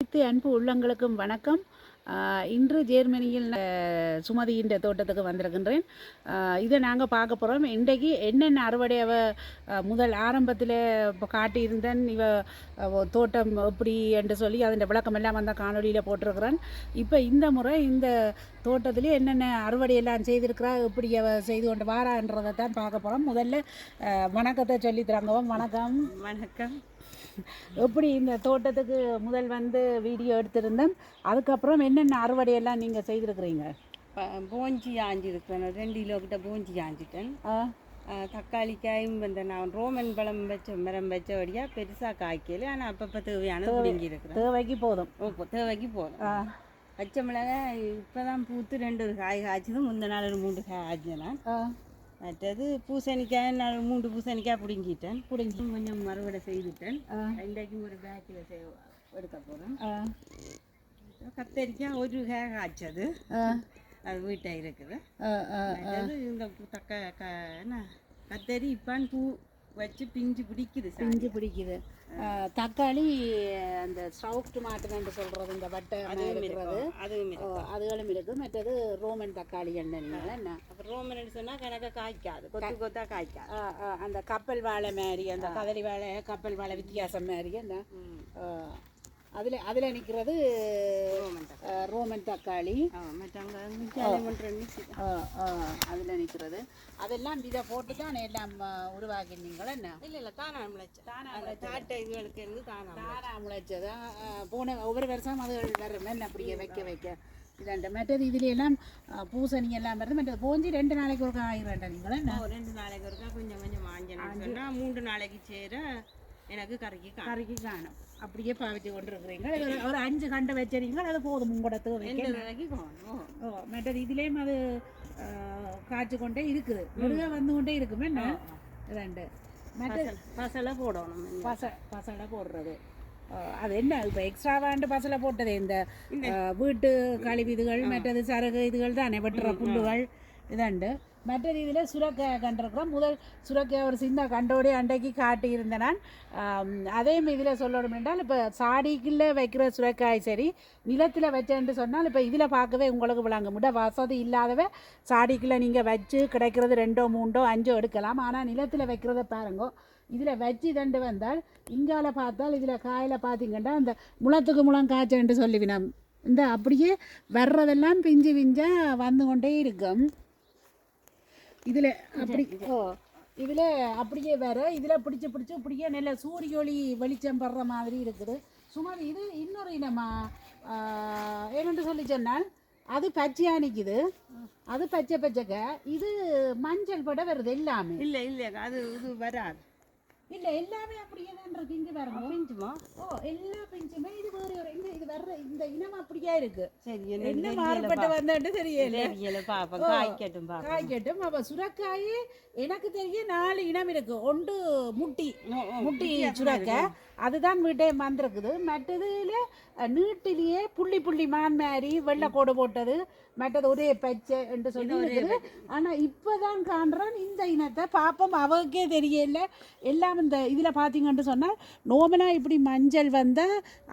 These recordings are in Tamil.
அனைத்து அன்பு உள்ளங்களுக்கும் வணக்கம். இன்று ஜேர்மனியில் சுமதியின்ற சுமதியின் தோட்டத்துக்கு வந்திருக்கின்றேன். இதை நாங்கள் பார்க்க போகிறோம் இன்றைக்கு என்னென்ன அறுவடை அவ முதல் ஆரம்பத்தில் இப்போ காட்டியிருந்தேன். இவ தோட்டம் எப்படி என்று சொல்லி அதன் விளக்கம் எல்லாம் அந்த காணொலியில் போட்டிருக்கிறேன். இப்போ இந்த முறை இந்த தோட்டத்திலே என்னென்ன அறுவடை எல்லாம் செய்திருக்கிறா எப்படி அவ செய்து கொண்டு வாரான்றதை தான் பார்க்க போகிறோம் முதல்ல வணக்கத்தை சொல்லி வணக்கம். வணக்கம். எப்படி இந்த தோட்டத்துக்கு முதல் வந்து வீடியோ எடுத்திருந்தேன் அதுக்கப்புறம் என்னென்ன அறுவடையெல்லாம் நீங்கள் செய்திருக்கிறீங்க? போஞ்சி ஆஞ்சிருக்கேன் ரெண்டு கிலோ கிட்ட போஞ்சி ஆஞ்சிட்டேன். ஆ, தக்காளிக்காயும் வந்து நான் ரோமன் பழம் வச்ச மரம் வச்சபடியாக பெருசாக காய்க்கல. ஆனால் அப்பப்போ தேவையான பிடுங்கி இருக்கிறேன் தேவைக்கு போதும். ஓ தேவைக்கு போதும். பச்சை மிளகாய் இப்போ தான் பூத்து ரெண்டு ஒரு காய் காய்ச்சது முந்தின நாள் ஒரு மூன்று காய் ஆ. மற்றது பூசணிக்காய் நான் மூன்று பூசணிக்காய் பிடுங்கிட்டேன். பிடுங்கி கொஞ்சம் மறுவடை செய்துட்டேன். இன்றைக்கும் ஒரு பேக்கில் செய் எடுக்க போகிறேன் கத்தரிக்காய் ஒரு காய் காய்ச்சது. அது வீட்டில் இருக்குது. இந்த தக்க க என்ன? கத்தரி இப்பான் பூ வச்சு பிஞ்சு பிடிக்குது பிஞ்சு பிடிக்குது. தக்காளி அந்த ஸ்டவுக் டொமாட்டோன்னு சொல்கிறது இந்த வட்டை இருக்கிறது. அதுகளும் இருக்குது மற்றது ரோமன் தக்காளி எண்ணெய். என்ன? அப்புறம் ரோமன் சொன்னால் கணக்க காய்க்காது. கொத்து கொத்தா காய்க்காது. அந்த கப்பல் வாழை மாதிரி அந்த கதலி வாழை கப்பல் வாழை வித்தியாசம் மாதிரி என்ன? அதில் அதில் நிற்கிறது ரோமன் தக்காளி. அதில் நிற்கிறது அதெல்லாம் இதை போட்டு தான் எல்லாம் உருவாக்கினீங்களா என்ன? இல்லை இல்லை தானா முளைச்சேன் தானா அந்த தாட்டை இதுகளுக்கு இருந்து தானா தானா முளைச்சதா? போன ஒவ்வொரு வருஷம் அது வரும் என்ன அப்படியே வைக்க வைக்க. இதாண்ட மற்றது இதுல எல்லாம் பூசணி எல்லாம் வருது. மற்றது போஞ்சி ரெண்டு நாளைக்கு ஒரு ஆயிரம் நீங்களா என்ன? ஓ, ரெண்டு நாளைக்கு ஒருக்கா கொஞ்சம் கொஞ்சம் சொன்னால் மூன்று நாளைக்கு சேர எனக்கு கறிக்கு கறிக்கு காணும். அப்படியே பாவிச்சு கொண்டு இருக்கிறீங்க ஒரு- அஞ்சு கண்டு வச்சிருக்கீங்க. அது போதும் உங்களோட தேவைக்கு. மற்றது இதுலேயும் அது காய்ச்சி கொண்டே இருக்குது. நெடுக வந்து கொண்டே இருக்குமே. என்ன? ரெண்டு. மற்ற பசலை போடணும் பச பசலை போடுறது. அது என்ன? இப்போ எக்ஸ்ட்ராவாண்டு பசலை போட்டது இந்த வீட்டு கழிவு இதுகள் மற்றது சரகு இதுகள் தானே வெட்டுற புல்லுகள் இதாண்டு மற்ற ரீதியில் சுரக்காய் கண்டிருக்கிறோம். முதல் சுரக்காய் ஒரு சின்ன கண்டோடே அண்டைக்கு காட்டி நான் அதே அதையும் இதில் சொல்லணும் என்றால் இப்போ சாடிக்குள்ளே வைக்கிற சுரக்காய் சரி நிலத்தில் வச்சேன்னு சொன்னால் இப்போ இதில் பார்க்கவே உங்களுக்கு விளங்க முட வசதி இல்லாதவ சாடிக்குள்ளே நீங்கள் வச்சு கிடைக்கிறது ரெண்டோ மூண்டோ அஞ்சோ எடுக்கலாம். ஆனால் நிலத்தில் வைக்கிறத பாருங்கோ இதில் வச்சு தண்டு வந்தால் இங்கால பார்த்தால் இதில் காயில் பார்த்தீங்கன்னா அந்த முளத்துக்கு முளம் காய்ச்சன்ட்டு சொல்லுவினோம். இந்த அப்படியே வர்றதெல்லாம் பிஞ்சு பிஞ்சா வந்து கொண்டே இருக்கும். இதில் அப்படி ஓ. இதில் அப்படியே வேற இதில் பிடிச்சி பிடிச்சி இப்படியே நல்ல சூரிய ஒளி வெளிச்சம் படுற மாதிரி இருக்குது. சுமார் இது இன்னொரு இனமா என்னென்று சொல்லி சொன்னால் அது பச்சையாக நிற்குது அது பச்சை பச்சைக்க. இது மஞ்சள் பட வருது எல்லாமே. இல்லை இல்லை அது இது வராது. இல்ல எல்லாமே அப்படியே தான் இருக்கு. இங்க பாருங்க பிஞ்சுமா? ஓ எல்லா பிஞ்சுமே. இது வேற ஒரு இந்த இது வர்ற இந்த இனம் அப்படியே இருக்கு. சரி என்ன மாறுபட்டு வந்தேன்னு தெரியல. பாப்பா காய்க்கட்டும் பாப்பா காய்க்கட்டும் அப்ப சுரக்காயே எனக்கு தெரிய நாலு இனம் இருக்கு. ஒன்று முட்டி. முட்டி சுரக்காய் அதுதான் வீட்டே வந்திருக்குது. மற்றதுல நீட்டிலேயே புள்ளி புள்ளி மான் மாதிரி வெள்ளை கோடு போட்டது. மற்றது ஒரே பச்சை என்று சொல்லி இருக்குது ஆனா இப்பதான் காண்றேன் இந்த இனத்தை பாப்போம். அவருக்கே தெரியல. எல்லாம் இந்த இதுல பாத்தீங்கன்னு சொன்னா நோமலா இப்படி மஞ்சள் வந்தா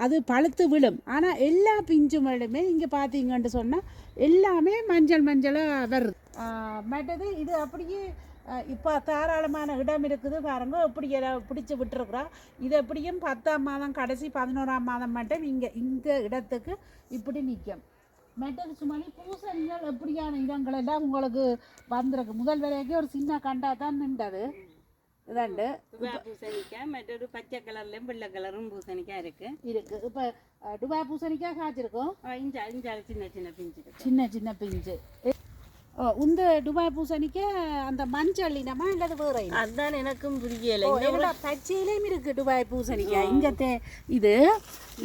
அது பழுத்து விழும். ஆனா எல்லா பிஞ்சுகளுமே இங்க பாத்தீங்கன்னு சொன்னா எல்லாமே மஞ்சள் மஞ்சளா வருது மற்றது இது அப்படியே இப்போ தாராளமான இடம் இருக்குது பாருங்க. இப்படி பிடிச்சி விட்டுருக்குறோம் இது எப்படியும் பத்தாம் மாதம் கடைசி பதினோராம் மாதம் மட்டும் இங்கே இந்த இடத்துக்கு இப்படி நிற்கும் மெட்டல் சுமணி பூசணிகள் எப்படியான இடங்கள் எல்லாம் உங்களுக்கு வந்திருக்கு? முதல் வரைக்கும் ஒரு சின்ன கண்டா தான் நின்றது. இதாண்டு. துவா பூசணிக்காய் மற்றொரு பச்சை கலர்லயும் வெள்ளை கலரும் பூசணிக்காய் இருக்கு. இருக்கு. இப்போ டுபாய் பூசணிக்காய் காய்ச்சிருக்கோம். ஆ, இஞ்சா இஞ்சால சின்ன சின்ன பிஞ்சு சின்ன சின்ன பிஞ்சு. ஓ இந்த டுபாய் பூசணிக்க அந்த மஞ்சள் இனமா இல்லது வேற அதுதான் எனக்கும் புரியல. என்னடா பச்சையிலையும் இருக்கு துபாய் பூசணிக்காய் இங்க இது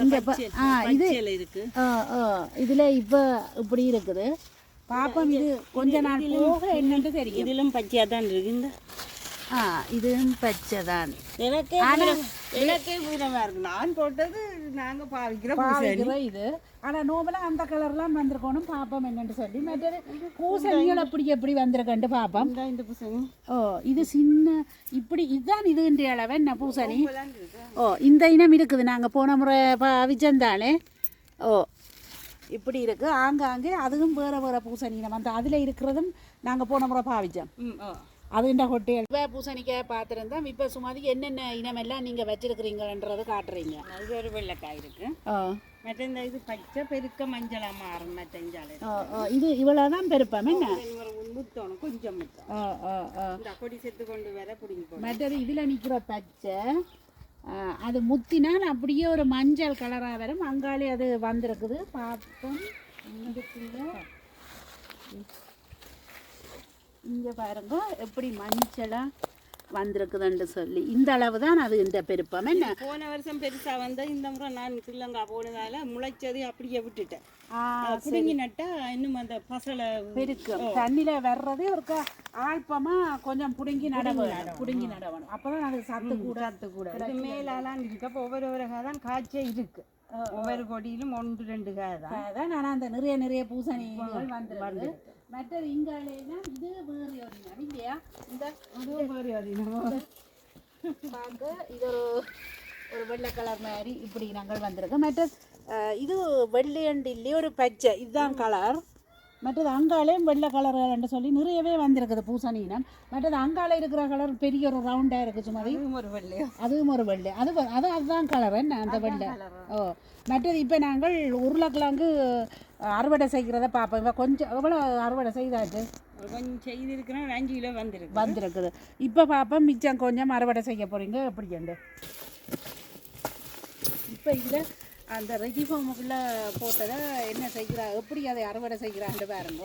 இங்க ஆ இது இருக்கு. இதுல இப்ப இப்படி இருக்குது. பாப்போம் இது கொஞ்ச நாள் போக என்னன்னு தெரியும். இதிலும் பச்சையா தான் இருக்கு. இந்த ஆ இதுவும் பச்சை தான் எனக்கே எனக்கே வீரமா இருக்கு. நான் போட்டது நாங்க பாவிக்கிற பூசணி. பாவிக்கிற இது. ஆனா நோபலா அந்த கலர்லாம் வந்திருக்கணும் பாப்போம் என்னன்னு சொல்லி. மற்றது பூசணிகள் எப்படி எப்படி வந்திருக்கன்ட்டு பாப்போம். இந்த பூசணி. ஓ இது சின்ன இப்படி இதுதான் இதுன்ற அளவு என்ன பூசணி? இருக்கு. ஓ இந்த இனம் இருக்குது. நாங்கள் போன முறை பாவிச்சந்தானே ஓ இப்படி இருக்குது ஆங்காங்கே அதுவும் வேறு வேறு பூசணி இனம். அந்த அதில் இருக்கிறதும் நாங்கள் போன முறை பாவிச்சோம். ம், ஓ. அதுண்ட கொட்டைகள் இப்போ பூசணிக்காய் பார்த்துருந்தோம் இப்போ சும்மாதி என்னென்ன இனமெல்லாம் நீங்கள் வச்சிருக்கிறீங்கன்றது காட்டுறீங்க. அது ஒரு வெள்ளைக்காய் இருக்கு. ஓ மற்ற இந்த இது பச்சை பெருக்க மஞ்சளா மாறும் ஓ, இது இவ்வளோ தான் பெருப்பம் என்ன? முத்தணும் கொஞ்சம் முத்தம் கொடி செத்து கொண்டு வர பிடிங்கி மற்றது இதில் நிற்கிற பச்சை அது முத்தினால் அப்படியே ஒரு மஞ்சள் கலராக வரும். அங்காலே அது வந்திருக்குது. பார்ப்போம் இதுக்குள்ள இங்கே பாருங்க எப்படி மஞ்சளாக வந்திருக்குதுன்னு சொல்லி. இந்த அளவு தான் அது இந்த பெருப்பம். என்ன? போன வருஷம் பெருசா வந்த இந்த முறை நான் ஸ்ரீலங்கா போனதால முளைச்சது அப்படியே விட்டுட்டேன். பிடுங்கி நட்டா இன்னும் அந்த பசலை பெருக்கும் தண்ணியில் வர்றதே ஒரு ஆழ்பமாக கொஞ்சம் பிடுங்கி நடவணும் பிடுங்கி நடவணும். அப்போ தான் அது சத்து கூட. கூடாது கூட. மேலாலாம் இருக்கு. அப்போ ஒவ்வொரு ஒரு தான் காய்ச்சே இருக்கு. ஒவ்வொரு கொடியிலும் ஒன்று ரெண்டு காய் தான். நான் அந்த நிறைய நிறைய பூசணிகள் வந்துருக்கு. மற்றது இங்காலேனா இது வேறு ஒரு இனம் இல்லையா? இந்த அதுவும் வேறு அது பார்க்க இது ஒரு ஒரு வெள்ளை கலர் மாதிரி இப்படி நாங்கள் வந்திருக்கு மற்ற இது வெள்ளையண்டு இல்லையே ஒரு பச்சை. இதுதான் கலர் மற்றது அங்காலேயும் வெள்ளை கலர்ன்னு சொல்லி நிறையவே வந்திருக்குது பூசணி இனம். மற்றது அங்கால இருக்கிற கலர் பெரிய ஒரு ரவுண்டாக இருக்குது சும்மா அதுவும் ஒரு வெள்ளையோ அதுவும் ஒரு வெள்ளை. அது அது அதுதான் கலர் என்ன அந்த வெள்ளை? ஓ. மற்றது இப்போ நாங்கள் உருளைக்கிழங்கு அறுவடை செய்கிறத பார்ப்போம். இப்போ கொஞ்சம் எவ்வளோ அறுவடை செய்தாச்சு? கொஞ்சம் செய்திருக்கிறேன். ஒரு அஞ்சு கிலோ வந்திருக்கு. வந்திருக்குது. இப்போ பார்ப்போம். மிச்சம் கொஞ்சம் அறுவடை செய்ய போகிறீங்க எப்படி உண்டு இப்போ இதில் அந்த ரெஜி ஃபார்முக்குள்ளே போட்டதை என்ன செய்கிறா? எப்படி அதை அறுவடை செய்கிறான்னு பாருங்க.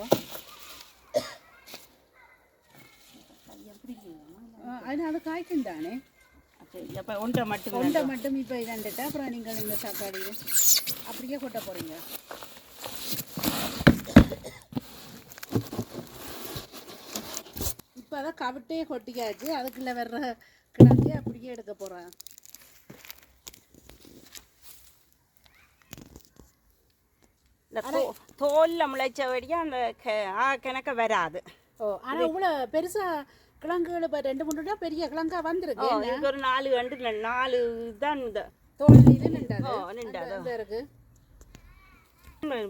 ஆ, அது அது காய்க்கும் தானே? அப்போ ஒன்றை மட்டும் கொண்டை மட்டும் இப்போ இதாண்டுட்டு அப்புறம் நீங்கள் இந்த சாப்பாடு அப்படியே கொட்ட போகிறீங்க இப்போ அதான் கவிட்டே கொட்டிக்காச்சு அதுக்குள்ளே வர்ற கிழங்கு அப்படியே எடுக்க போகிறேன் இந்த தோல்ல முளைச்சபடியா அந்த க- ஆ கணக்க வராது. ஓ ஆனால் இவ்வளோ பெருசாக கிழங்குகள் இப்போ ரெண்டு மூணு தான் பெரிய கிழங்கா வந்திருக்கு. இதுக்கு ஒரு நாலு கண்டு நாலு தான் இந்த தோல் இது நின்றது. இருக்கு?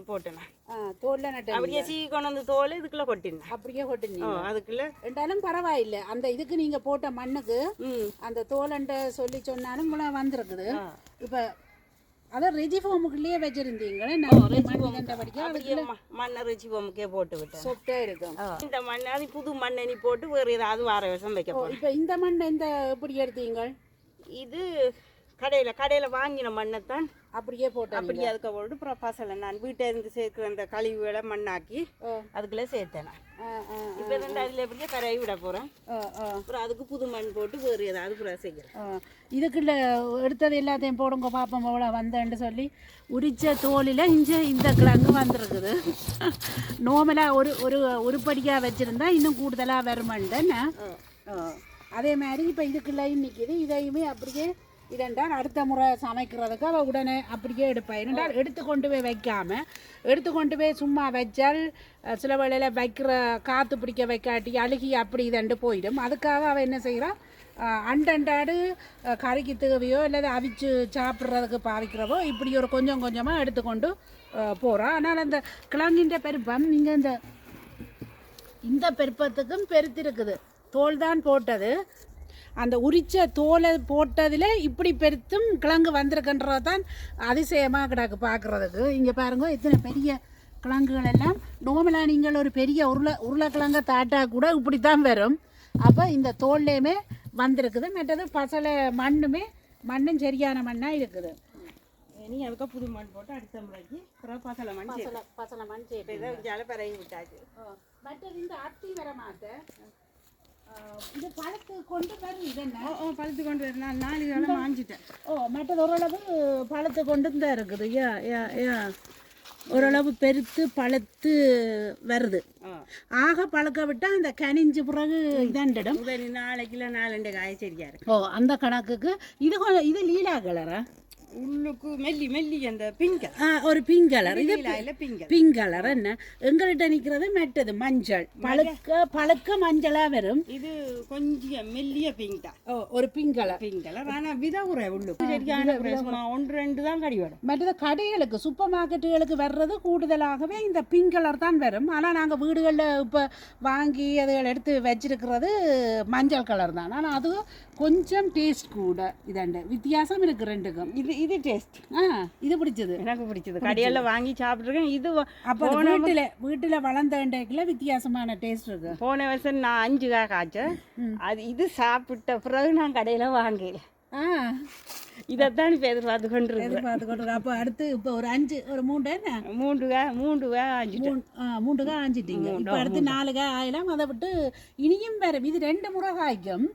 போட்டேன் ஆ தோலில் நட்டு அப்படியே சீ கொண்டு வந்து தோல் இதுக்குள்ள கொட்டினேன் அப்படியே கொட்டுனீங்க அதுக்குள்ள. ரெண்டாலும் பரவாயில்லை. அந்த இதுக்கு நீங்கள் போட்ட மண்ணுக்கு அந்த தோலண்ட சொல்லி சொன்னாலும் வந்திருக்குது. இப்போ அதான் ரெஜி ஃபார்முக்குள்ளேயே வச்சிருந்தீங்களே மண்ணை ரிச்சி பொம்முக்கே போட்டு விட்டேன். சொப்டாக இருக்கும். இந்த மண் அது புது மண்ணெண்ணி போட்டு வேறு ஏதாவது வார வருஷம் வைக்க போறேன். இப்போ இந்த மண் இந்த எப்படி எடுத்தீங்க? இது கடையில கடையில வாங்கின மண்ணைத்தான் அப்படியே போட்டேன் அப்படியே அதுக்கு போட்டு அப்புறம் பசலை நான் வீட்டை இருந்து சேர்க்கிற அந்த கழிவுகளை மண்ணாக்கி. அதுக்குள்ளே சேர்த்தேன் இப்போ ரெண்டு அதில் எப்படியே கரையை விட போகிறேன். அப்புறம் அதுக்கு புது மண் போட்டு வேறு ஏதாவது அப்புறம் செய்கிறேன். ஆ. இதுக்குள்ள எடுத்தது எல்லாத்தையும் போடுங்க பாப்போம் எவ்வளோ வந்தேன்னு சொல்லி. உரிச்ச தோலில் இஞ்ச இந்த கிழங்கு வந்திருக்குது. நோமலாக ஒரு ஒரு உருப்படியாக வச்சுருந்தா இன்னும் கூடுதலாக வருமாண்டேன்னு அதே மாதிரி இப்போ இதுக்குள்ளேயும் நிற்கிது. இதையுமே அப்படியே இதென்றால் அடுத்த முறை சமைக்கிறதுக்கு அவள் உடனே அப்படியே எடுப்பேன் ஏனென்றால் எடுத்து கொண்டு போய் வைக்காமல் எடுத்து கொண்டு போய் சும்மா வச்சால் சில வேளையில் வைக்கிற காற்று பிடிக்க வைக்காட்டி அழுகி அப்படி இதண்டு போயிடும். அதுக்காக அவள் என்ன செய்கிறாள் அண்டண்டாடு கறிக்கு தேவையோ இல்லை அவிச்சு சாப்பிட்றதுக்கு பாவிக்கிறவோ இப்படி ஒரு கொஞ்சம் கொஞ்சமாக எடுத்துக்கொண்டு போகிறோம் ஆனால் அந்த கிழங்கின்ற பெருப்பம் நீங்கள் இந்த இந்த பெருப்பத்துக்கும் பெருத்திருக்குது. தோல் தான் போட்டது. அந்த உரிச்ச தோலை போட்டதில் இப்படி பெருத்தும் கிழங்கு வந்திருக்குன்றது தான் அதிசயமாக கிடக்கு பார்க்குறதுக்கு இங்கே பாருங்க இத்தனை பெரிய கிழங்குகள் எல்லாம். நோமலாக நீங்கள் ஒரு பெரிய உருளை உருளைக்கிழங்க தாட்டா கூட இப்படி தான் வரும். அப்போ இந்த தோல்லையுமே வந்திருக்குது. மற்றது பசலை மண்ணுமே மண்ணும் சரியான மண்ணாக இருக்குது. நீ அதுக்கு புது மண் போட்டு அடுத்த முறைக்கு அப்புறம் பசலை மண் பசலை பசலை மண் சரி இதை ஜால பரவி விட்டாச்சு. மற்றது இந்த அத்தி வர மாட்டேன். இது பழத்து கொண்டு வரும் இது என்ன ஓ பழுத்து கொண்டு வரேன் நான் நாலு காலம் மாஞ்சிட்டேன். ஓ மற்றது ஓரளவு பழத்தை கொண்டு தான் இருக்குது. யா யா யா. ஓரளவு பெருத்து பழுத்து வருது. ஆக பழுக்க விட்டா அந்த கனிஞ்சு பிறகு இதாண்டிடும். முதல் நாளைக்குல நாலண்டு காய சரியா இருக்கு. ஓ அந்த கணக்குக்கு இது இது லீலா கலரா? உள்ளுக்கு மெல்லி மெல்லி அந்த பிங்க் ஒரு பிங்க் கலர் இது பிங்க் பிங்க் கலர் என்ன? எங்கள்கிட்ட நிக்கிறது மெட்டது மஞ்சள். பழுக்க பழுக்க மஞ்சளா வரும். இது கொஞ்சம் மெல்லிய பிங்க். தான் ஓ ஒரு பிங்க் கலர் பிங்க் கலர் ஆனா வித குறை உள்ளுக்கு சரியான ஒன்று ரெண்டு தான் கடி வரும். மற்றது கடைகளுக்கு சூப்பர் மார்க்கெட்டுகளுக்கு வர்றது கூடுதலாகவே இந்த பிங்க் கலர் தான் வரும். ஆனால் நாங்கள் வீடுகளில் இப்போ வாங்கி அதுகள் எடுத்து வச்சிருக்கிறது மஞ்சள் கலர் தான். ஆனால் அது கொஞ்சம் டேஸ்ட் கூட. இதாண்டு. வித்தியாசம் இருக்கு ரெண்டுக்கும். இது இது டேஸ்ட் ஆ இது பிடிச்சது. எனக்கு பிடிச்சது. கடையில வாங்கி சாப்பிட்ருக்கேன் இது அப்போ வீட்டில் வீட்டில் வளர்ந்த இன்றைக்குல வித்தியாசமான டேஸ்ட் இருக்கு. போன வருஷம் நான் அஞ்சு காய் காய்ச்சேன். அது இது சாப்பிட்ட பிறகு நான் கடையில வாங்கல. ஆ. இதைத்தான் இப்போ எதிர்பார்த்து கொண்டு எதிர்பார்த்து கொண்டு அப்போ அடுத்து இப்போ ஒரு அஞ்சு ஒரு மூன்று மூன்று காய் மூன்று காய் அஞ்சு மூணு ஆ, மூன்று காய் ஆஞ்சிட்டீங்க. இப்போ அடுத்து நாலு காய் ஆயிலாம். அதை விட்டு இனியும் வரும் இது ரெண்டு முறை காய்க்கும்.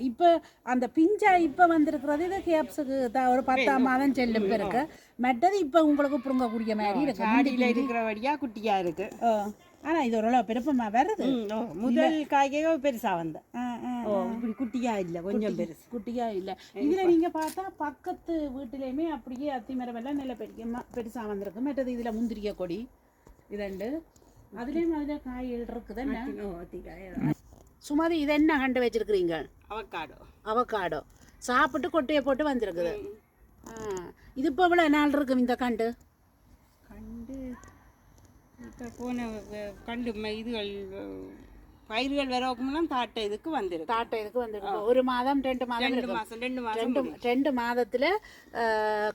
இப்போ அந்த பிஞ்சா இப்போ வந்திருக்கிறது இது கேப்ஸுக்கு த ஒரு பத்தாம் மாதம் செல்லும் பிறகு. மற்றது இப்போ உங்களுக்கு புடுங்கக்கூடிய மாதிரி இருக்கு. காடியில் இருக்கிறபடியா குட்டியா இருக்கு. ஆனால் இது ஓரளவு பெருப்பமா வருது? முதல் காய்கே பெருசா வந்த. இப்படி குட்டியா இல்ல கொஞ்சம் பெருசு. குட்டியா இல்லை. இதில் நீங்கள் பார்த்தா பக்கத்து வீட்டிலையுமே அப்படியே அத்திமரம் எல்லாம் நல்ல பெரிய ம- பெருசா வந்திருக்கு. மற்றது இதில் முந்திரிய கொடி இதண்டு அதுலேயும் அதில் காய்கள் இருக்குது என்ன? ஓ, அத்திக்காய். சுமாதி இது என்ன கண்டு வச்சிருக்கிறீங்க? அவக்காடோ. அவக்காடோ. சாப்பிட்டு கொட்டையை போட்டு வந்திருக்குது. ஆ, இது இப்போ இவ்வளோ நாள் இருக்கும் இந்த கண்டு? கண்டு போன கண்டு இதுகள் பயிர்கள் வரவுக்குமெல்லாம் தாட்ட இதுக்கு வந்திருக்கு. தாட்டை இதுக்கு வந்திருக்கு. ஒரு மாதம் ரெண்டு மாதம் ரெண்டு மாசம் ரெண்டு மாசம் ரெண்டு மாதத்துல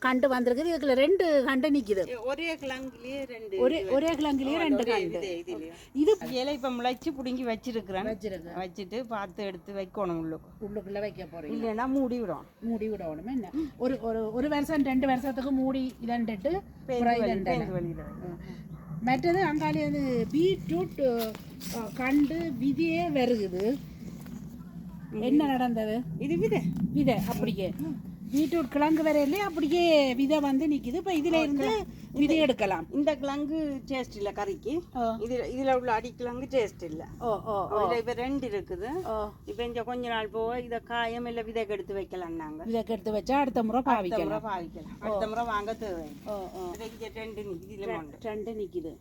கண்டு வந்திருக்குது. இதுக்குள்ள ரெண்டு கண்டு நிக்குது. ஒரே கிழங்குலயே ரெண்டு ஒரே ஒரே கிழங்குலயே ரெண்டு கண்டு. இது இலை இப்போ முளைச்சு பிடுங்கி வச்சிருக்கிறேன். வச்சிருக்கு வச்சுட்டு பார்த்து எடுத்து வைக்கணும் உள்ளுக்கு. உள்ளுக்குள்ள வைக்க போறீங்க. இல்லைன்னா மூடி விடும் மூடி விடணும் என்ன? ஒரு ஒரு ஒரு வருஷம் ரெண்டு வருஷத்துக்கு மூடி இதண்டுட்டு மற்றது அங்காளி வந்து பீட்ரூட் கண்டு விதையே வருகுது என்ன நடந்தது? இது விதை. விதை அப்படியே. பீட்ரூட் கிழங்கு வரையிலே அப்படியே விதை வந்து நிக்குது. இப்போ இதுல இருந்து விதை எடுக்கலாம். இந்த கிழங்கு டேஸ்ட் இல்ல கறிக்கு. ஓ. இதுல இதுல உள்ள அடி கிழங்கு டேஸ்ட் இல்ல. ஓ ஓ இதுல இப்ப ரெண்டு இருக்குது. இப்ப இந்த கொஞ்ச நாள் போக இத காயம் இல்ல விதைக்கு எடுத்து வைக்கலாம் நாங்க. விதைக்கு எடுத்து வச்சா அடுத்த முறை அடுத்த பாவிக்கலாம். முறை பாவிக்கலாம். அடுத்த முறை வாங்க தேவை. ஓ ரெண்டு உண்டு ரெண்டு நிக்குது.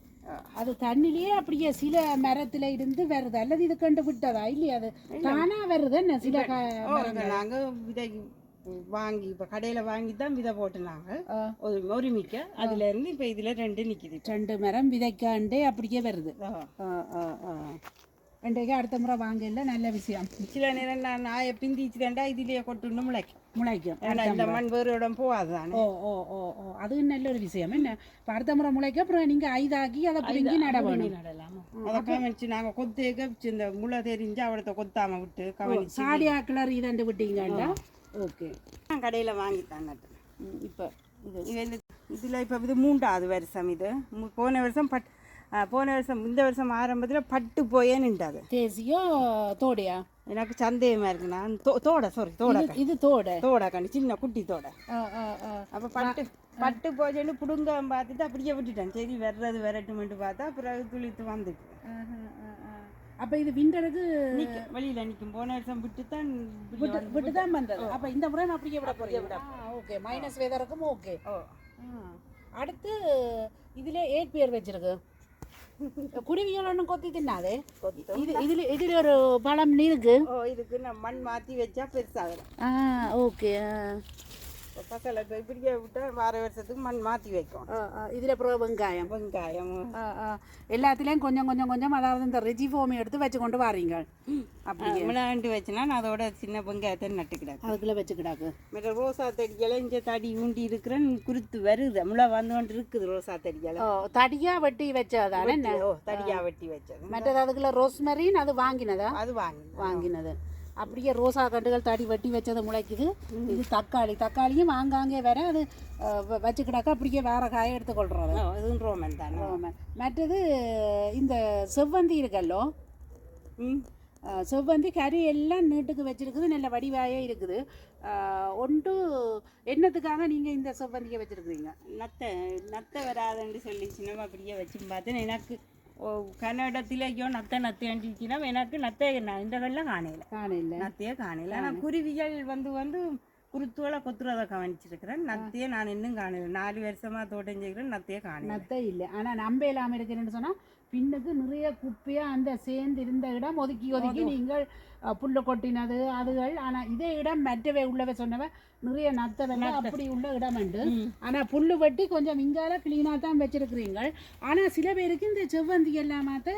அது தண்ணிலேயே அப்படியே சில மரத்துல இருந்து வருது. அல்லது இது கண்டு விட்டதா இல்லையா? அது தானா வருது என்ன? சில இத நாங்க விதை வாங்கி இப்ப கடையில வாங்கி தான் விதை போட்டு நாங்க ஆ. ஒரு ஒருமிக்க அதுல இருந்து இப்ப இதுல ரெண்டு நிக்குது ரெண்டு மரம் விதைக்காண்டே அப்படியே வருது. ரெண்டைக்கு அடுத்த முறை வாங்கல நல்ல விஷயம். சில நேரம் நான் நாயை பிந்திச்சுட்டேன்டா இதுலயே கொட்டுன்னு முளைக்கும். முளைக்கும். இந்த மண் வேறு இடம் போகாது தானே ஓ ஓ ஓ ஓ. அது நல்ல ஒரு விஷயம். என்ன? இப்ப அடுத்த முறை முளைக்க அப்புறம் நீங்க ஐதாக்கி அதை பிடிங்கி நட வேணும் அதை கவனிச்சு நாங்க கொத்தேக்க இந்த முளை தெரிஞ்சு அவளத்தை கொத்தாம விட்டு கவனிச்சு. சாடியா கிளர் இதண்டு விட்டீங்கண்டா ஓகே. நான் கடையில வாங்கிட்டாங்க இப்போ இது. இதுல இப்ப இது மூன்றாவது வருஷம் இது. போன வருஷம் பட் போன வருஷம் இந்த வருஷம் ஆரம்பத்துல பட்டு போயே நின்றாது. தேசியோ தோடையா? எனக்கு சந்தேகமா இருக்கு. நான் தோ- தோட சாரி தோட இது- தோடை? தோட கண்ணு சின்ன குட்டி தோட. அப்ப பட்டு பட்டு போச்சுன்னு புடுங்க பார்த்துட்டு அப்படியே விட்டுட்டேன். சரி வர்றது வரட்டுமென்ட்டு பார்த்தா பிறகு துளித்து வந்துட்டு. அப்ப இது விண்டருக்கு வெளியில நிக்கும். போன வருஷம் விட்டு தான் விட்டு தான் வந்தது. அப்ப இந்த முறை நான் அப்படியே விட போறீங்க ஓகே. Minus வெதருக்கும் okay. அடுத்து இதுல ஏட் பேர் வச்சிருக்கு. குருவிகள் ஒன்றும் கொத்தி தின்னாது. இது இதுல இதுல ஒரு பழம் இருக்கு. ஓ இதுக்கு நான் மண் மாத்தி வச்சா பெருசாகலாம் ஆ ஓகே. இப்போ பசலை இப்போ இப்படியே விட்டா வார வருஷத்துக்கு மண் மாத்தி வைக்கும் இதுல அப்புறம் வெங்காயம். வெங்காயம். எல்லாத்துலயும் கொஞ்சம் கொஞ்சம் கொஞ்சம் அதாவது இந்த ரெஜி ஃபோம் எடுத்து வச்சு கொண்டு வாரீங்க. அப்படி மிளகாண்டு வச்சுனா நான் அதோட சின்ன வெங்காயத்தை நட்டுக்கிடாது அதுக்குள்ள வச்சுக்கிடாக்கு. மற்ற ரோசா செடிகளை இங்கே தடி ஊண்டி இருக்கிறேன் குருத்து வருது. முளை வந்து கொண்டு இருக்குது ரோசா செடிகளை ஓ தடியா வெட்டி வச்சதானே? என்ன ஓ தடியா வெட்டி வச்சது. மற்றது அதுக்குள்ள ரோஸ்மெரின் அது வாங்கினதா? அது வாங்கி வாங்கினது. அப்படியே ரோசா கண்டுகள் தடி வெட்டி வச்சது முளைக்குது. இது தக்காளி. தக்காளியும் ஆங்காங்கே வேற அது அஹ், வ- வச்சுக்கிடாக்கா அப்படியே வேற காய எடுத்துக்கொள்றது ஓ அதுவும் ரோமன் தானே. ஆமா. மற்றது இந்த செவ்வந்தி இருக்கல்லோ? செவ்வந்தி கறி எல்லாம் நீட்டுக்கு வச்சிருக்குது நல்ல வடிவாயே இருக்குது. ஒன்று என்னத்துக்காக நீங்கள் இந்த செவ்வந்தியை வச்சுருக்கிறீங்க? நத்தை நத்தை வராதுன்னு சொல்லி சினிமா அப்படியே வச்சு பார்த்தேன். எனக்கு ஓ, கன்னடத்திலேயோ நத்தை நத்தைன்னுச்சுன்னா எனக்கு நத்தை இந்த வெள்ளம் காணையில. காணையில். நத்தையே காணையில. ஆனால் குருவிகள் வந்து வந்து குருத்துவலை கொத்துறதை கவனிச்சிருக்கிறேன். நத்தையே நான் இன்னும் காணல. நாலு வருஷமா தோட்டம் செய்கிறேன் நத்தையே காணல. நத்தை இல்லை. ஆனால் நம்ப இல்லாமல் இருக்கிறேன்னு சொன்னால் பின்னுக்கு நிறைய குப்பையாக அந்த சேர்ந்து இருந்த இடம் ஒதுக்கி ஒதுக்கி நீங்கள் புல்லு கொட்டினது அதுகள் ஆனால் இதே இடம் மற்றவை உள்ளவை சொன்னவ நிறைய நத்தை வெள்ளை அப்படி உள்ள இடம் உண்டு. ஆனால் புல்லு வெட்டி கொஞ்சம் இங்கால க்ளீனாக தான் வச்சிருக்கிறீங்க ஆனால் சில பேருக்கு இந்த செவ்வந்தி எல்லாமாத்த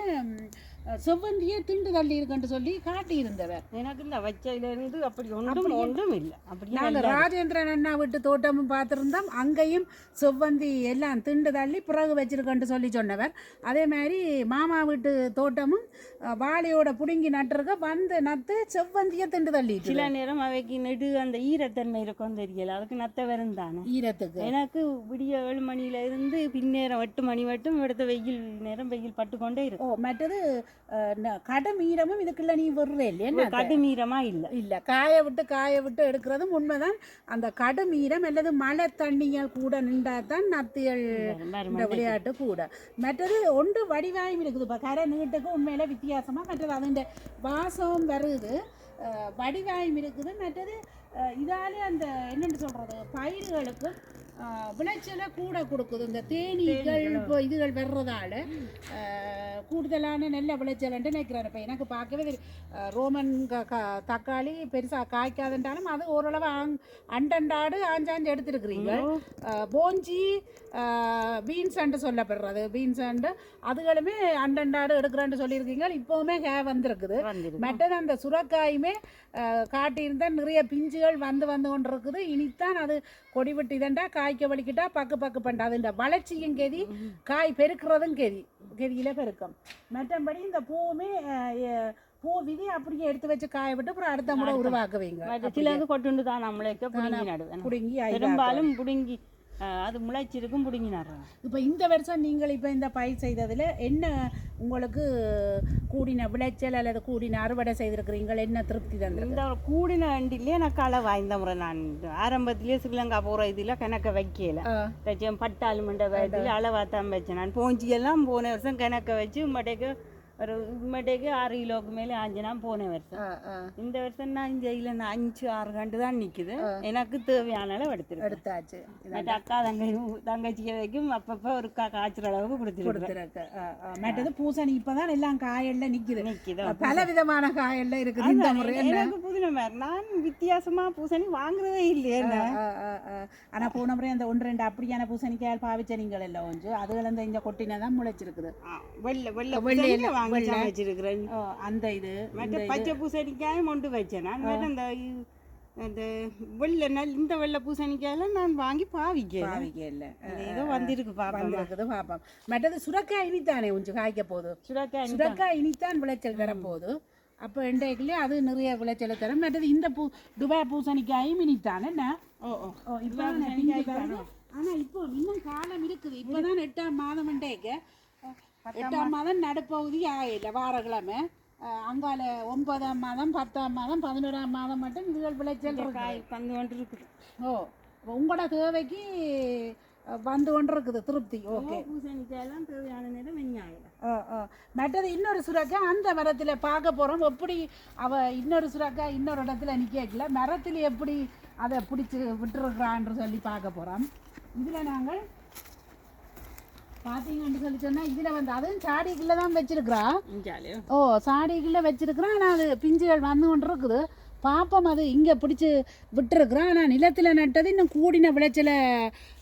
செவ்வந்தியே திண்டு தள்ளி இருக்குன்னு சொல்லி காட்டியிருந்தவர். எனக்கு இந்த வச்சதுலேருந்து அப்படி ஒன்றும் ஒன்றும் இல்லை. அப்படி நாங்கள் ராஜேந்திரன் அண்ணா வீட்டு தோட்டமும் பார்த்துருந்தோம். அங்கேயும் செவ்வந்தி எல்லாம் திண்டு தள்ளி பிறகு வச்சிருக்கேன்னு சொல்லி சொன்னவர். அதே மாதிரி மாமா வீட்டு தோட்டமும் வாழையோட புடுங்கி நட்டுருக்க வந்து நட்டு செவ்வந்தியை திண்டு தள்ளிட்டு சில நேரம் அவைக்கு நெடு அந்த ஈரத்தன்மை இருக்கும் தெரியல அதுக்கு நத்தை வரும் தானே. ஈரத்துக்கு. எனக்கு விடிய ஏழு மணியில இருந்து பின்னேரம் எட்டு மணி மட்டும் எடுத்த வெயில் நேரம் வெயில் பட்டுக்கொண்டே இருக்கும் மற்றது அஹ், ந- கடும் ஈரமும் இதுக்குள்ள நீ விடுற இல்லையா? கடுமீரமா இல்ல. இல்லை காய விட்டு காய விட்டு எடுக்கிறதும் உண்மைதான். அந்த கடும் ஈரம் அல்லது மழை தண்ணிகள் கூட நின்றா தான் நத்தியல் விளையாட்டு கூட. மற்றது ஒன்று வடிவாயும் இருக்குது. இப்போ கரை நீட்டுக்கு உண்மையில வித்தியாசமாக மற்றது அதுண்ட வாசம் வருது. வடிவாயும் இருக்குது. மற்றது இதாலே அந்த என்னென்னு சொல்கிறது பயிர்களுக்கு அஹ், விளைச்சலை கூட கொடுக்குது. இந்த தேனீக்கள் இப்போ இதுகள் வர்றதால கூடுதலான நல்ல விளைச்சல்ன்ட்டு நினைக்கிறேன் இப்போ எனக்கு பார்க்கவே ரோமன் க- தக்காளி பெருசாக காய்க்காதுன்றாலும் அது ஓரளவு ஆங் அண்டண்டாடு ஆஞ்சாஞ்சு எடுத்துருக்குறீங்க. போஞ்சி பீன்ஸ் அண்டு சொல்லப்படுறது. பீன்ஸ் அண்டு அதுகளுமே அண்டண்டாடு எடுக்கிறேன்னு சொல்லியிருக்கீங்க. இப்போவுமே ஹே வந்திருக்குது. வந்துருக்கு மற்றது அந்த சுரக்காயுமே அஹ், காட்டியிருந்தா நிறைய பிஞ்சுகள் வந்து வந்து கொண்டு இருக்குது இனித்தான் அது கொடி விட்டு இதண்டா காய்க்க வலிக்கிட்டா பக்கு பக்கு பண்ணா அதுன்ற வளர்ச்சியும் கெதி காய் பெருக்கிறதும் கெதி. கெதியில பெருக்கம். மற்றபடி இந்த பூவுமே பூ விதி அப்படியே எடுத்து வச்சு காய விட்டு அப்புறம் அடுத்த முறை உருவாக்குவீங்க. சிலது கொட்டுண்டு தான் நம்மளுக்கு புடுங்கி நடுவேன். புடுங்கி பெரும்பாலும் புடுங்கி அது முளைச்சிருக்கும் புடுங்கி நடுறேன் இப்போ இந்த வருஷம் நீங்கள் இப்போ இந்த பயிர் செய்ததில் என்ன உங்களுக்கு கூடின விளைச்சல் அல்லது கூடின அறுவடை செய்திருக்கிறீங்க என்ன திருப்தி தந்தது இந்த கூடின வண்டிலே நான் களை வாய்ந்த முறை நான் ஆரம்பத்திலேயே ஸ்ரீலங்கா போகிற இதில் கணக்க வைக்கல. பட்டாளு மண்ட வயதில் அளவாக தான் வச்சேன். நான் போஞ்சியெல்லாம் போன வருஷம் கணக்க வச்சு உம்மட்டைக்கு ஒரு உம்மட்டைக்கு ஆறு கிலோவுக்கு மேலே ஆஞ்சினா போன வருஷம். இந்த வருஷம் நான் ஜெயில அஞ்சு ஆறு கண்டு தான் நிற்குது எனக்கு தேவையான அளவு எடுத்துருக்கேன் எடுத்தாச்சு மற்ற அக்கா தங்கை தங்கச்சியை வைக்கும் அப்பப்போ ஒரு கா காய்ச்சுற அளவுக்கு கொடுத்துருக்கு. மற்றது பூசணி இப்பதான் எல்லாம் காயல்ல நிக்குது நிற்கிது பல விதமான காயல்ல இருக்குது இந்த முறை? எனக்கு புதின மாதிரி நான் வித்தியாசமா பூசணி வாங்குறதே இல்லையே. ஆனா போன முறை அந்த ஒன்று ரெண்டு அப்படியான பூசணிக்காய் பாவிச்ச நீங்கள் எல்லாம் கொஞ்சம் அதுகள் இந்த கொட்டினதான் முளைச்சிருக்குது வெள்ளை வெள்ளை வெள்ளை பூசணி இல்ல, வாங்கி வெள்ளை. வச்சிருக்கிறேன். அந்த இது மற்ற பச்சை பூசணிக்காயும் கொண்டு வச்சேன். நான் அந்த அந்த வெள்ளை நல் இந்த வெள்ளை பூசணிக்காயெல்லாம் நான் வாங்கி பாவிக்க இல்ல அது ஏதோ வந்திருக்கு பாப்பா. வந்திருக்குது பாப்போம் மற்றது சுரக்காய் இனித்தானே கொஞ்சம் காய்க்க போகுது. சுரக்காய் சுரக்காய் இனித்தான் விளைச்சல் தரப்போகுது அப்போ இன்றைக்குள்ளே அது நிறைய விளைச்சலை தரும். மற்றது இந்த பூ துபாய் பூசணிக்காயும் இனித்தான். என்ன? ஓ ஓ. இப்போ ஆனால் இப்போ இன்னும் காலம் இருக்குது. இப்போதான் எட்டாம் மாதம் இன்றைக்கு. எட்டாம் மாதம். நடுப்பகுதி ஆகல வாரக்கிழமை. அங்கால ஒன்பதாம் மாதம் பத்தாம் மாதம் பதினோராம் மாதம் மட்டும் இதுகள் விளைச்சல் காய் வந்து கொண்டு இருக்குது. ஓ உங்களோட தேவைக்கு வந்து கொண்டு இருக்குது திருப்தி. ஓகே. பூசணிக்காயெல்லாம் தேவையான நேரம் வெங்காயம். மற்றது இன்னொரு சுரக்காய் அந்த மரத்தில் பார்க்க போகிறோம் எப்படி அவ இன்னொரு சுரக்காய் இன்னொரு இடத்துல நிற்கல மரத்தில் எப்படி அதை பிடிச்சி விட்டுருக்குறான்னு சொல்லி பார்க்க போகிறோம் இதில் நாங்கள் பார்த்தீங்கன்னு சொல்லி சொன்னால் இதில் வந்து அதுவும் சாடிக்குள்ளே தான் வச்சிருக்கிறா. ஓ சாடிக்குள்ளே வச்சிருக்கிறோம் ஆனால் அது பிஞ்சுகள் வந்து கொண்டு இருக்குது. பாப்போம் அது இங்கே பிடிச்சி விட்டுருக்குறோம் ஆனால் நிலத்தில் நட்டது இன்னும் கூடின விளைச்சலை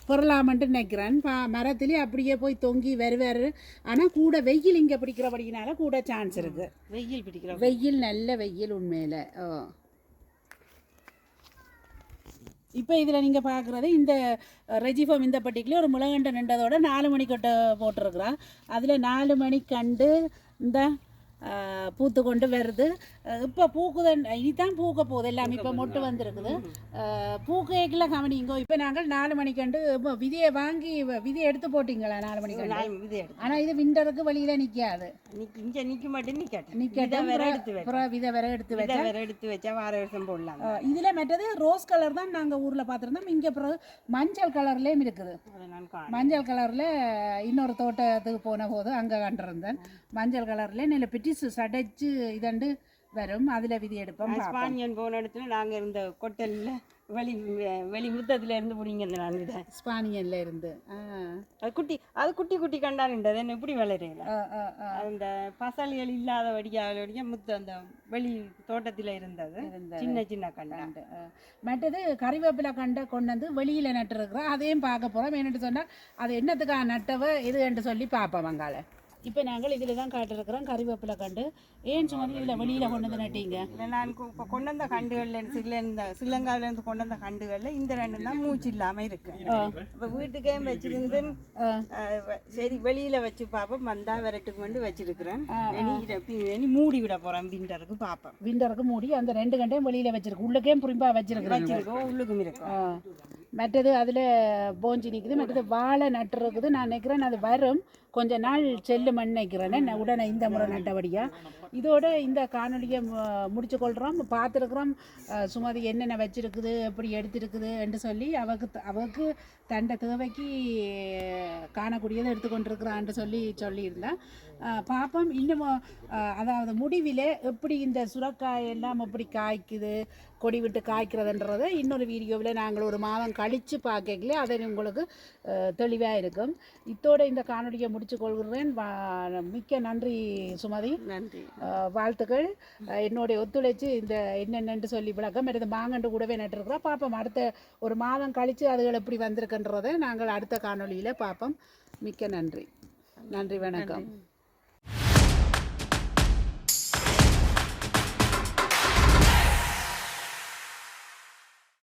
பெறலாமன்ட்டு நினைக்கிறேன். பா மரத்துலேயே அப்படியே போய் தொங்கி வருவார் ஆனால் கூட வெயில் இங்கே பிடிக்கிறபடினால கூட சான்ஸ் இருக்குது வெயில் பிடிக்கிற வெயில் நல்ல வெயில் உண்மையில். ஓ. இப்போ இதில் நீங்கள் பார்க்குறது இந்த ரெஜிஃபம் இந்த பட்டிக்குள்ள ஒரு முளகண்டை நின்றதோட நாலு மணி கொட்டை அதில் நாலு மணி கண்டு இந்த பூத்து கொண்டு வருது. இப்போ பூக்குதன் இனிதான் பூக்க போகுது. எல்லாமே இப்போ மொட்டு வந்திருக்குது. அஹ், பூக்கைக்குள்ள கவனிங்கோ இப்போ நாங்கள் நாலு மணிக்கண்டு விதையை வாங்கி விதையை எடுத்து போட்டிங்களா நாலு இது எடுத்து. ஆனால் இது விண்டருக்கு வெளியில் நிற்காது இங்க நிக்க மாட்டேன் நிற்கட்டும் வேற எடுத்து அப்புறம் விதை வேற எடுத்து வச்சா வேற எடுத்து வச்சா வார வருஷம் போடலாம். இதுல மற்றது ரோஸ் கலர் தான் நாங்கள் ஊரில் பார்த்துருந்தோம். இங்கே பிறகு மஞ்சள் கலர்லேயும் இருக்குது. மஞ்சள் கலரில் இன்னொரு தோட்டத்துக்கு போன போது அங்கே கண்டிருந்தேன். மஞ்சள் கலரில் நல்ல பிட்டிஸ் சடைச்சு இதண்டு வரும் அதில் விதி எடுப்போம். ஸ்பானியன் போன இடத்துல நாங்க இருந்த கொட்டல்ல வெளி வெளி முத்தத்துல இருந்து பிடிங்க நான் இதை ஸ்பானியன்ல இருந்து. அது குட்டி அது குட்டி குட்டி கண்டானுன்றது என்ன எப்படி வளரையில. அந்த பசல்கள் இல்லாத வடிக்க முத்து அந்த வெளி தோட்டத்துல இருந்தது. சின்ன சின்ன கண்டா கண்டு, ஆ. மற்றது கறிவேப்பிலை கண்டை கொண்டு வந்து வெளியில் நட்டுருக்குறோம் அதையும் பார்க்க போகிறோம் என்னட்டு சொன்னால் அது என்னத்துக்காக நட்டவ இதுன்னு சொல்லி பார்ப்போம் வங்காள இப்போ நாங்கள் இதில் தான் காட்டிருக்கிறோம் கறிவேப்பிலை கண்டு. ஏன் சொன்னது இதில் வெளியில் கொண்டு வந்து நட்டீங்க? இல்லை நான் இப்போ கொண்டு வந்த கண்டுகள்ல இருந்து சில இந்த சிலங்கால இருந்து கொண்டு வந்த கண்டுகள்ல இந்த ரெண்டு தான் மூச்சு இல்லாம இருக்கு. இப்போ வீட்டுக்கே வச்சிருந்து சரி வெளியில வச்சு பார்ப்போம் வந்தா விரட்டுக்கு வந்து வச்சிருக்கிறேன். மூடி விட போறேன் விண்டருக்கு பார்ப்பேன் விண்டருக்கு மூடி அந்த ரெண்டு கண்டையும் வெளியில் வச்சிருக்கு. உள்ளக்கே புரிம்பா வச்சிருக்கிறேன். வச்சிருக்கோம் உள்ளுக்கும் இருக்கும். மற்றது அதில் போஞ்சி நிற்குது மற்றது வாழை நட்டுருக்குது. நான் நினைக்கிறேன் அது வரும். கொஞ்ச நாள் செல்லு நினைக்கிறேன் நான் உடனே இந்த முறை நட்டபடியாக இதோட இந்த காணொலியை முடிச்சு கொள்கிறோம் பார்த்துருக்குறோம். சுமதி என்னென்ன வச்சுருக்குது எப்படி எடுத்திருக்குது என்று சொல்லி அவக்கு த- அவக்கு தண்ட தேவைக்கு காணக்கூடியதை எடுத்துக்கொண்டிருக்கிறான்னு சொல்லி சொல்லியிருந்தேன். அஹ் பாப்போம் இன்னும் அஹ் அதாவது முடிவில் எப்படி இந்த சுரக்காய் எல்லாம் எப்படி காய்க்குது கொடி விட்டு காய்க்கிறதுன்றதை இன்னொரு வீடியோவில் நாங்கள் ஒரு மாதம் கழித்து பார்க்கல அதை உங்களுக்கு தெளிவாக இருக்கும். இத்தோட இந்த காணொலியை முடிச்சு கொள்கிறேன். மிக்க நன்றி சுமதி. நன்றி. வாழ்த்துக்கள். என்னுடைய ஒத்துழைச்சு இந்த என்னென்னு சொல்லி விளக்கம். எடுத்து மாங்கண்டு கூடவே நட்டுருக்குறோம் பார்ப்போம் அடுத்த ஒரு மாதம் கழித்து அதுகள் எப்படி வந்திருக்குன்றதை நாங்கள் அடுத்த காணொளியில் பார்ப்போம். மிக்க நன்றி. நன்றி வணக்கம்.